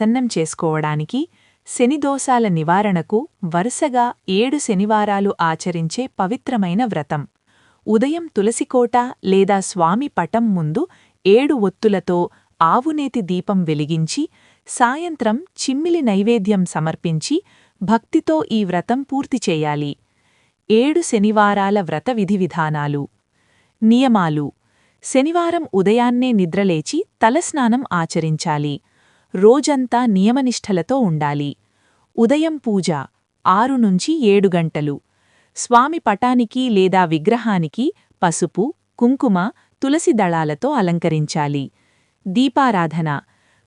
ప్రసన్నం చేసుకోవడానికి శనిదోషాల నివారణకు వరుసగా ఏడు శనివారాలు ఆచరించే పవిత్రమైన వ్రతం. ఉదయం తులసికోట లేదా స్వామి పటం ముందు ఏడు ఒత్తులతో ఆవునేతి దీపం వెలిగించి సాయంత్రం చిమ్మిలి నైవేద్యం సమర్పించి భక్తితో ఈ వ్రతం పూర్తి చేయాలి. ఏడు శనివారాల వ్రత విధి విధానాలు. నియమాలు. శనివారం ఉదయాన్నే నిద్రలేచి తలస్నానం ఆచరించాలి. రోజంతా నియమనిష్టలతో ఉండాలి. ఉదయం పూజ ఆరు నుంచి ఏడు గంటలు. స్వామి పటానికి లేదా విగ్రహానికి పసుపు కుంకుమ తులసి దళాలతో అలంకరించాలి. దీపారాధన.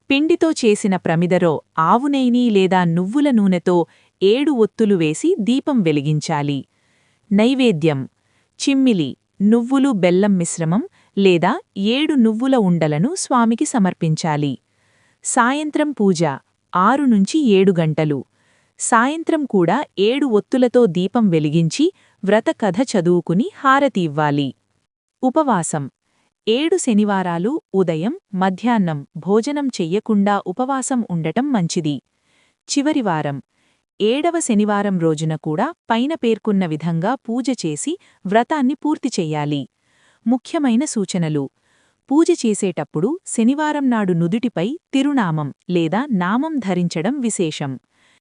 పిండితో చేసిన ప్రమిదరో ఆవునేని లేదా నువ్వుల నూనెతో ఏడు ఒత్తులు వేసి దీపం వెలిగించాలి. నైవేద్యం. చిమ్మిలి నువ్వులు బెల్లం మిశ్రమం లేదా ఏడు నువ్వుల ఉండలను స్వామికి సమర్పించాలి. సాయంత్రం పూజ ఆరు నుంచి ఏడు గంటలు. సాయంత్రం కూడా ఏడు ఒత్తులతో దీపం వెలిగించి వ్రత కథ చదువుకుని హారతి ఇవ్వాలి. ఉపవాసం. ఏడు శనివారాలు ఉదయం మధ్యాహ్నం భోజనం చెయ్యకుండా ఉపవాసం ఉండటం మంచిది. చివరివారం ఏడవ శనివారం రోజున కూడా పైన పేర్కొన్న విధంగా పూజ చేసి వ్రతాన్ని పూర్తి చెయ్యాలి. ముఖ్యమైన సూచనలు. పూజ చేసేటప్పుడు శనివారం నాడు నుదుటిపై తిరునామం లేదా నామం ధరించడం విశేషం.